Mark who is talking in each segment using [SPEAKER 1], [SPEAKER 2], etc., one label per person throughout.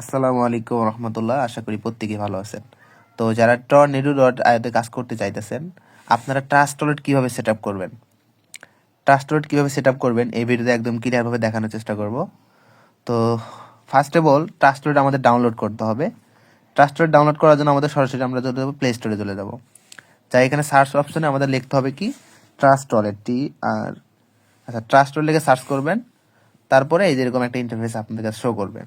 [SPEAKER 1] আসসালামু আলাইকুম রহমতুল্লাহ, আশা করি প্রত্যেকেই ভালো আছেন। তো যারা টর্নেডো ডট আয়তে কাজ করতে চাইতেছেন, আপনারা ট্রাস্ট ওয়ালেট কীভাবে সেট আপ করবেন? ট্রাস্ট ওয়ালেট কীভাবে সেট আপ করবেন, এই ভিডিওতে একদম ক্লিয়ারভাবে দেখানোর চেষ্টা করব। তো first of all Trust Wallet আমাদের ডাউনলোড করতে হবে। ট্রাস্ট ওয়ালেট ডাউনলোড করার জন্য আমাদের সরাসরি আমরা চলে যাব প্লে স্টোরে চলে যাব। যাই এখানে সার্চ অপশনে আমাদের লিখতে হবে কি? ট্রাস্ট ওয়ালেট টি আর আচ্ছা ট্রাস্ট ওয়ালেট লিখে সার্চ করবেন। তারপরে এই যেরকম একটা ইন্টারফেস আপনাদের কাছে শো করবে।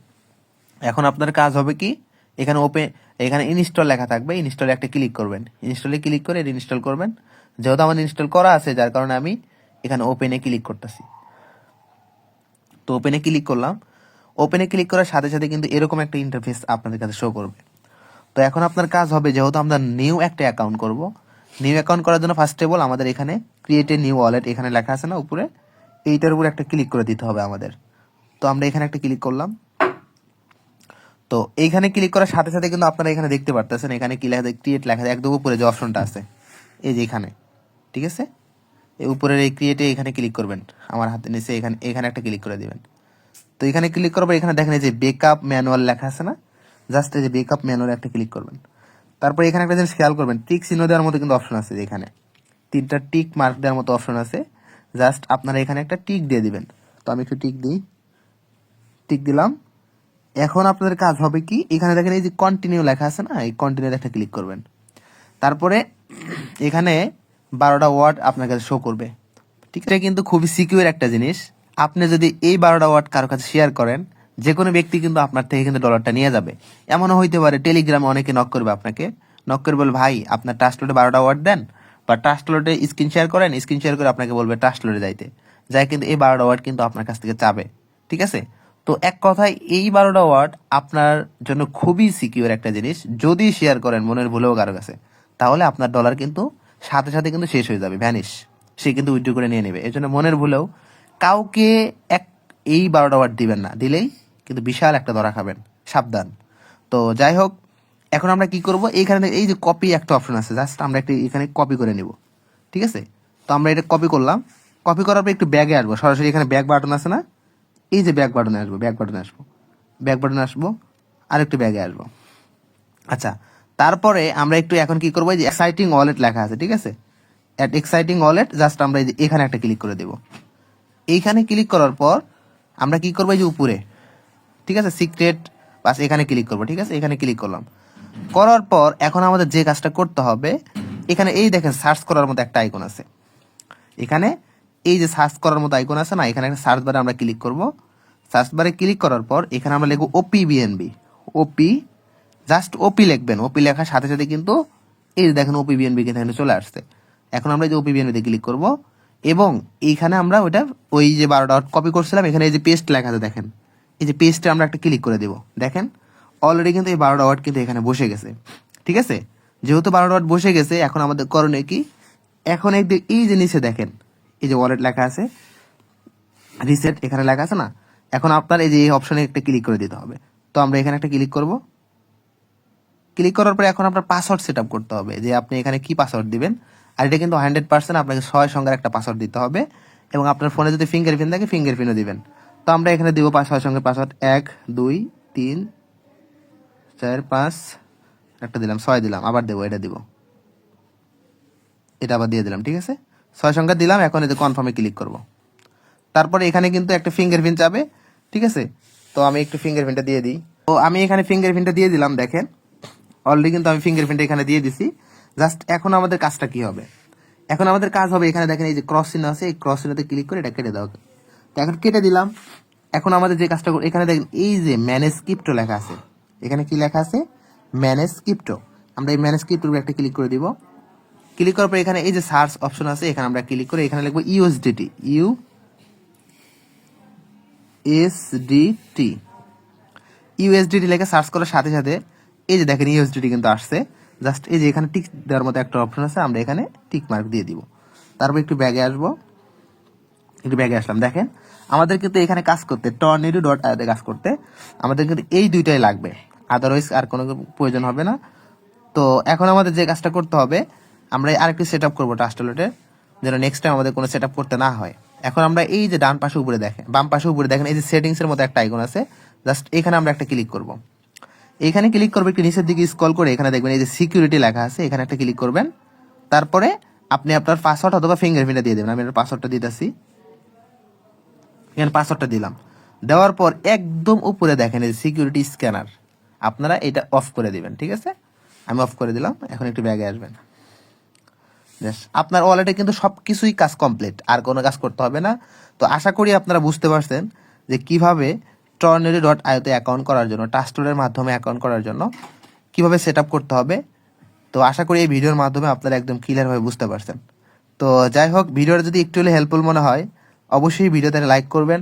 [SPEAKER 1] এখন আপনার কাজ হবে কি? এখানে ওপেন এখানে ইনস্টল লেখা থাকবে ইনস্টলে একটা ক্লিক করবেন। ইনস্টলে ক্লিক করে ইনস্টল করবেন। যেহেতু আমার ইনস্টল করা আছে, যার কারণে আমি এখানে ওপেনে ক্লিক করতেছি। তো ওপেনে ক্লিক করলাম। ওপেনে ক্লিক করার সাথে সাথে কিন্তু এরকম একটা ইন্টারফেস আপনাদের কাছে শো করবে। তো এখন আপনার কাজ হবে, যেহেতু আমরা নিউ একটা অ্যাকাউন্ট করব নিউ অ্যাকাউন্ট করার জন্য ফার্স্ট অল আমাদের এখানে ক্রিয়েট এ নিউ ওয়ালেট এখানে লেখা আছে না উপরে, এইটার উপরে একটা ক্লিক করে দিতে হবে আমাদের। তো আমরা এখানে একটা ক্লিক করলাম। তো এইখানে ক্লিক করার সাথে সাথে কিন্তু আপনারা এখানে দেখতে পারতেছেন, এখানে কি লেখা ক্রিয়েট লেখা, একদম উপরে যে অপশনটা আছে, এই যে এখানে, ঠিক আছে? এই উপরের এই ক্রিয়েটে এখানে ক্লিক করবেন, আমার হাতে নিচে এখানে এখানে একটা ক্লিক করে দেবেন। তো এখানে ক্লিক করার পর এখানে দেখেন এই যে বেকআপ ম্যানুয়াল লেখা আছে না? জাস্ট এই যে বেকআপ ম্যানুয়াল একটা ক্লিক করবেন। তারপর এখানে একটা জিনিস খেয়াল করবেন টিক চিহ্ন দেওয়ার মতো কিন্তু অপশন আছে এখানে। তিনটা টিক মার্ক দেওয়ার মতো অপশন আছে। জাস্ট আপনারা এখানে একটা টিক দিয়ে দিবেন। তো আমি একটু টিক দিই। টিক দিলাম। এখন আপনাদের কাজ হবে কি, এখানে দেখেন এই যে কন্টিনিউ লেখা আছে না, এই কন্টিনিউ একটা ক্লিক করবেন। তারপরে এখানে বারোটা ওয়ার্ড আপনার কাছে শো করবে। ঠিক আছে? কিন্তু খুবই সিকিউর একটা জিনিস। আপনি যদি এই বারোটা ওয়ার্ড কারও কাছে শেয়ার করেন যে কোনো ব্যক্তি কিন্তু আপনার থেকে কিন্তু ডলারটা নিয়ে যাবে। এমনও হইতে পারে টেলিগ্রামে অনেকে নক করবে আপনাকে। নক করে বলবে, ভাই, আপনার ট্রাস্টলোডে বারোটা ওয়ার্ড দেন। বা ট্রাস্টলোডে স্ক্রিন শেয়ার করেন স্ক্রিন শেয়ার করে আপনাকে বলবে ট্রাস্টলোডে যাইতে। যাই কিন্তু এই বারোটা ওয়ার্ড কিন্তু আপনার কাছ থেকে চাবে। ঠিক আছে? তো এক কথায় এই বারোটা ওয়ার্ড আপনার জন্য খুবই সিকিউর একটা জিনিস। যদি শেয়ার করেন, মনের ভুলেও কারও কাছে, তাহলে আপনার ডলার কিন্তু সাথে সাথে কিন্তু শেষ হয়ে যাবে ভ্যানিশ সে কিন্তু উইথড্র করে নিয়ে নেবে। এই জন্য মনের ভুলেও কাউকে এক, এই বারোটা ওয়ার্ড দিবেন না। দিলেই কিন্তু বিশাল একটা ধরা খাবেন। সাবধান। তো যাই হোক, এখন আমরা কি করব? এইখানে এই যে কপি একটা অপশন আছে জাস্ট আমরা একটা এখানে কপি করে নিব। ঠিক আছে? তো আমরা এটা কপি করলাম। কপি করার পর একটু ব্যাগে আসব। সরাসরি এখানে ব্যাগ বাটন আছে না? এই যে ব্যাক বাটনে আসব ব্যাক বাটনে আসব ব্যাক বাটনে আসব আর একটু ব্যাগে আসব। আচ্ছা তারপরে আমরা একটু এখন কি করব যে এক্সাইটিং ওয়ালেট লেখা আছে, ঠিক আছে? অ্যাট এক্সাইটিং ওয়ালেট জাস্ট আমরা এই এখানে একটা ক্লিক করে দেব। এইখানে ক্লিক করার পর আমরা কি করব, এই যে উপরে, ঠিক আছে? সিক্রেট বাস এখানে ক্লিক করব, ঠিক আছে? এখানে ক্লিক করলাম। করার পর এখন আমাদের যে কাজটা করতে হবে, এখানে এই দেখেন সার্চ করার মতো একটা আইকন আছে। এখানে এই যে সার্চ করার মতো আইকন আছে না, এখানে একটা সার্চ বারে আমরা ক্লিক করব। সার্চ বারে ক্লিক করার পর এখানে আমরা লিখব ওপি বিএনবি ওপি জাস্ট ওপি লিখবেন। ওপি লেখার সাথে সাথে কিন্তু এই যে দেখেন ওপি বিএনবি কিন্তু এখানে চলে আসছে। এখন আমরা যে ওপি বিএনবিতে ক্লিক করব এবং এইখানে আমরা ওইটা ওই যে বারোটা কপি করছিলাম, এখানে এই যে পেস্ট লেখা আছে দেখেন। এই যে পেস্টে আমরা একটা ক্লিক করে দেব। দেখেন অলরেডি কিন্তু এই বারোটা ওয়ার্ড কিন্তু এখানে বসে গেছে। ঠিক আছে? যেহেতু বারোটা ওয়ার্ড বসে গেছে, এখন আমাদের করণীয় কি? এখন এই এই যে নিচে দেখেন এই যে ওয়ালেট লেখা আছে রিসেট এখানে লেখা আছে না? এখন আপনার এই যে এই অপশনে একটা ক্লিক করে দিতে হবে। তো আমরা এখানে একটা ক্লিক করব। ক্লিক করার পরে এখন আপনার পাসওয়ার্ড সেট করতে হবে, যে আপনি এখানে কি পাসওয়ার্ড দিবেন। আর এটা কিন্তু হান্ড্রেড পার্সেন্ট আপনাকে ছয় সংখ্যার একটা পাসওয়ার্ড দিতে হবে এবং আপনার ফোনে যদি ফিঙ্গার প্রিন্ট থাকে ফিঙ্গার প্রিন্টও দিবেন। তো আমরা এখানে দিব পাঁচ ছয় সংখ্যার পাসওয়ার্ড এক, দুই, তিন, চার, পাঁচ, একটা দিলাম, ছয় দিলাম, আবার দেবো, এটা দিব। এটা আবার দিয়ে দিলাম, ঠিক আছে? ছয় সংখ্যা দিলাম, এখন যে কনফার্মে ক্লিক করব। তারপরে এখানে কিন্তু একটা ফিঙ্গারপ্রিন্ট যাবে, ঠিক আছে? তো আমি একটু ফিঙ্গারপ্রিন্টটা দিয়ে দিই। তো আমি এখানে ফিঙ্গারপ্রিন্টটা দিয়ে দিলাম, দেখেন। অলরেডি কিন্তু আমি ফিঙ্গারপ্রিন্ট এখানে দিয়ে দিছি। জাস্ট এখন আমাদের কাজটা কি হবে? এখন আমাদের কাজ হবে এখানে দেখেন এই যে ক্রস চিহ্ন আছে, এই ক্রস চিহ্নতে ক্লিক করে এটা কেটে দাও। তো এখন কেটে দিলাম। এখন আমাদের যে কাজটা এখানে দেখেন এই যে ম্যানেজ ক্রিপ্টো লেখা আছে। এখানে কি লেখা আছে? ম্যানেজ ক্রিপ্টো আমরা এই ম্যানেজ ক্রিপ্টোর একটা ক্লিক করে দিব। ক্লিক করার পর এখানে এই যে সার্চ অপশন আছে, এখানে আমরা ক্লিক করে এখানে লিখব ইউএসডিটি ইউ এসডিটি ইউএসডিটি লেখে সার্চ করার সাথে সাথে এই যে দেখেন ইউএসডিটি কিন্তু আসছে। জাস্ট এই যে এখানে টিক দেওয়ার মতো একটা অপশন আছে, আমরা এখানে টিক মার্ক দিয়ে দিব। তারপর একটু ব্যাগে আসব। একটু ব্যাগে আসলাম, দেখেন। আমাদের কিন্তু এখানে কাজ করতে টর্নেডো ডট আয়াতে কাজ করতে, আমাদের কিন্তু এই দুইটাই লাগবে। আদারওয়াইজ আর কোনো প্রয়োজন হবে না। তো এখন আমাদের যে কাজটা করতে হবে আমরা আরেকটি সেট আপ করব ট্রাস্টলেটের যেন নেক্সট টাইম আমাদের কোনো সেট আপ করতে না হয়। এখন আমরা এই যে ডান পাশে উপরে দেখেন, বাম পাশে উপরে দেখেন, এই যে সেটিংসের মতো একটা আইকন আছে জাস্ট এখানে আমরা একটা ক্লিক করব। এখানে ক্লিক করবে একটু নিচের দিকে স্কল করে, এখানে দেখবেন এই যে সিকিউরিটি লেখা আছে, এখানে একটা ক্লিক করবেন। তারপরে আপনি আপনার পাসওয়ার্ড অথবা ফিঙ্গারপ্রিন্টটা দিয়ে দেবেন, আমি এর পাসওয়ার্ডটা দিতেছি। এখানে পাসওয়ার্ডটা দিলাম। দেওয়ার পর একদম উপরে দেখেন এই যে সিকিউরিটি স্ক্যানার আপনারা এটা অফ করে দিবেন, ঠিক আছে? আমি অফ করে দিলাম, এখন একটু ব্যাগে আসবেন। আপনার ওয়ালেটে কিন্তু সব কিছুই কাজ কমপ্লিট আর কোনো কাজ করতে হবে না। তো আশা করি আপনারা বুঝতে পারছেন যে কীভাবে টর্নেডো ডট আইওতে অ্যাকাউন্ট করার জন্য টাস্টোরের মাধ্যমে অ্যাকাউন্ট করার জন্য কীভাবে সেট করতে হবে। তো আশা করি এই ভিডিওর মাধ্যমে আপনারা একদম ক্লিয়ারভাবে বুঝতে পারছেন। তো যাই হোক, ভিডিওটা যদি একটু হলে হেল্পফুল মনে হয়, অবশ্যই ভিডিওতে লাইক করবেন।